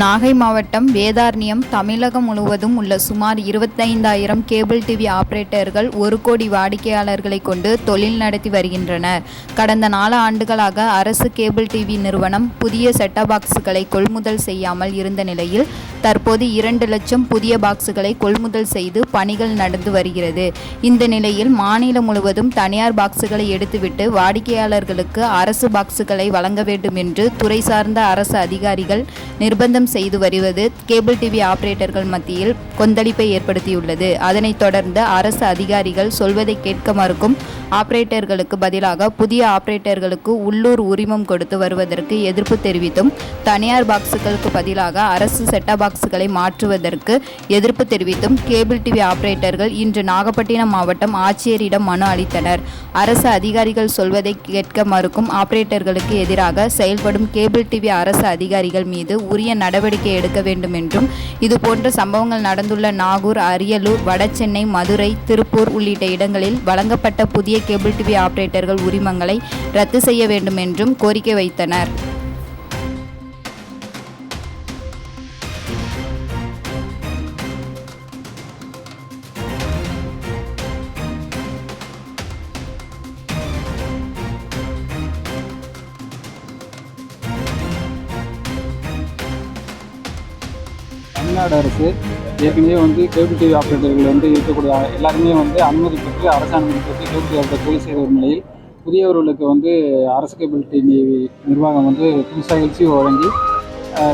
நாகை மாவட்டம் வேதாரண்யம் தமிழகம் முழுவதும் உள்ள சுமார் இருபத்தைந்தாயிரம் கேபிள் டிவி ஆபரேட்டர்கள் ஒரு கோடி வாடிக்கையாளர்களை கொண்டு தொழில் நடத்தி வருகின்றனர். கடந்த நாலு ஆண்டுகளாக அரசு கேபிள் டிவி நிறுவனம் புதிய செட்டா பாக்ஸுகளை கொள்முதல் செய்யாமல் இருந்த நிலையில் தற்போது இரண்டு லட்சம் புதிய பாக்ஸுகளை கொள்முதல் செய்து பணிகள் நடந்து வருகிறது. இந்த நிலையில் மாநிலம் முழுவதும் தனியார் பாக்ஸுகளை எடுத்துவிட்டு வாடிக்கையாளர்களுக்கு அரசு பாக்ஸுகளை வழங்க வேண்டும் என்று துறை சார்ந்த அரசு அதிகாரிகள் நிர்பந்தம் செய்து வருவது கேபிள் டிவி ஆபரேட்டர்கள் மத்தியில் கொந்தளிப்பை ஏற்படுத்தியுள்ளது. அதனைத் தொடர்ந்து அரசு அதிகாரிகள் சொல்வதை கேட்க மறுக்கும் ஆபரேட்டர்களுக்கு பதிலாக புதிய ஆபரேட்டர்களுக்கு உள்ளூர் உரிமம் கொடுத்து வருவதற்கு எதிர்ப்பு தெரிவித்தும் தனியார் பாக்ஸுகளுக்கு பதிலாக அரசு செட்டா பாக்ஸுகளை மாற்றுவதற்கு எதிர்ப்பு தெரிவித்தும் கேபிள் டிவி ஆபரேட்டர்கள் இன்று நாகப்பட்டினம் மாவட்டம் ஆட்சியரிடம் மனு அளித்தனர். அரசு அதிகாரிகள் சொல்வதை கேட்க மறுக்கும் ஆபரேட்டர்களுக்கு எதிராக செயல்படும் கேபிள் டிவி அரசு அதிகாரிகள் மீது உரிய நடவடிக்கை எடுக்க வேண்டும் என்றும் இதுபோன்ற சம்பவங்கள் நடந்துள்ள நாகூர் அரியலூர் வடசென்னை மதுரை திருப்பூர் உள்ளிட்ட இடங்களில் வழங்கப்பட்ட புதிய கேபிள் டிவி ஆபரேட்டர்கள் உரிமங்களை ரத்து செய்ய வேண்டும் என்றும் கோரிக்கை வைத்தனர். தமிழ்நாடு அரசு ஏற்கனவே வந்து கேபிள் டிவி ஆப்ரேட்டர்கள் வந்து இருக்கக்கூடிய எல்லாருமே வந்து அனுமதி பெற்று அரசு அனுமதி பெற்று கேபிள் டிவி ஆப்ரேட்டர் தொழில் செய்த ஒரு நிலையில் புதியவர்களுக்கு வந்து அரசு கேபிள் டிவி நிர்வாகம் வந்து புதுசாக எல்சி வழங்கி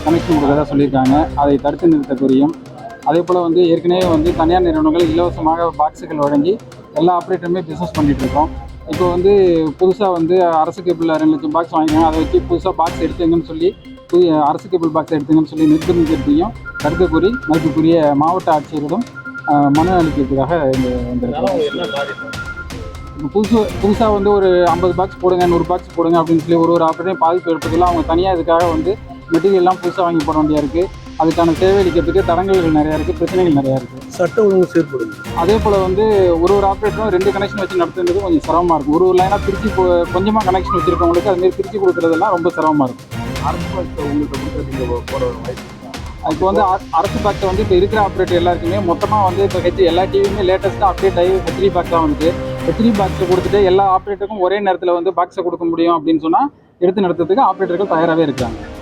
கனெக்ஷன் கொடுக்கறதா சொல்லியிருக்காங்க. அதை தடுத்து நிறுத்த அதே போல் வந்து ஏற்கனவே வந்து தனியார் நிறுவனங்கள் இலவசமாக பாக்ஸுகள் வழங்கி எல்லா ஆப்ரேட்டருமே பிஸ்னஸ் பண்ணிகிட்ருக்கோம் இருக்கோம். இப்போ வந்து புதுசாக வந்து அரசு கேபிள் ரெண்டு லட்சம் பாக்ஸ் வாங்கினாங்க அதை வச்சு புதுசாக பாக்ஸ் எடுத்துங்கன்னு சொல்லி புதிய அரசு கேபிள் பாக்ஸ் எடுத்துங்கன்னு சொல்லி நிறுத்தி நிர்பந்திக்கிறதையும் கருத்து கூறி மதிப்புக்குரிய மாவட்ட ஆட்சியரிடம் மனு அளிக்கிறதுக்காக இங்கே வந்திருக்கோம் இப்போ புதுசு புதுசாக வந்து ஒரு ஐம்பது பாக்ஸ் போடுங்க நூறு பாக்ஸ் போடுங்க அப்படின்னு சொல்லி ஒரு ஒரு ஆப்ரேட்டரையும் பாதிப்பு ஏற்படுத்தலாம் அவங்க தனியாக இதுக்காக வந்து மெட்டீரியல்லாம் புதுசாக வாங்கி போட வேண்டியா இருக்குது அதுக்கான சேவை அளிக்கிறதுக்கு தடங்கல்கள் நிறையா இருக்குது பிரச்சனைகள் நிறையா இருக்குது சட்ட ஒழுங்கு சீர்படுங்க அதே போல் வந்து ஒரு ஒரு ஆப்ரேட்டரும் ரெண்டு கனெக்ஷன் வச்சு நடத்துறது கொஞ்சம் சிரமமாக இருக்கும். ஒரு ஒரு லைனாக பிரித்து கொஞ்சமாக கனெக்ஷன் வச்சுருக்கவங்களுக்கு அதுமாரி பிரித்து கொடுக்குறதெல்லாம் ரொம்ப சிரமமாக இருக்கும். அரசு போட ஒரு வாய்ப்பு? இப்போ வந்து அரசு பாக்ஸை வந்து இப்போ இருக்கிற ஆப்ரேட்டர் எல்லாருக்குமே மொத்தமாக வந்து இப்போ ஹெச் எல்லா டிவியுமே லேட்டஸ்ட்டாக அப்டேட் ஆகி ஹெச்டி பாக்ஸாக வந்து ஹெச்டி பாக்ஸை கொடுத்துட்டு எல்லா ஆப்ரேட்டருக்கும் ஒரே நேரத்தில் வந்து பாக்ஸை கொடுக்க முடியும் அப்படின்னு சொன்னால் எடுத்து நடத்துறதுக்கு ஆப்ரேட்டர்கள் தயாராகவே இருக்காங்க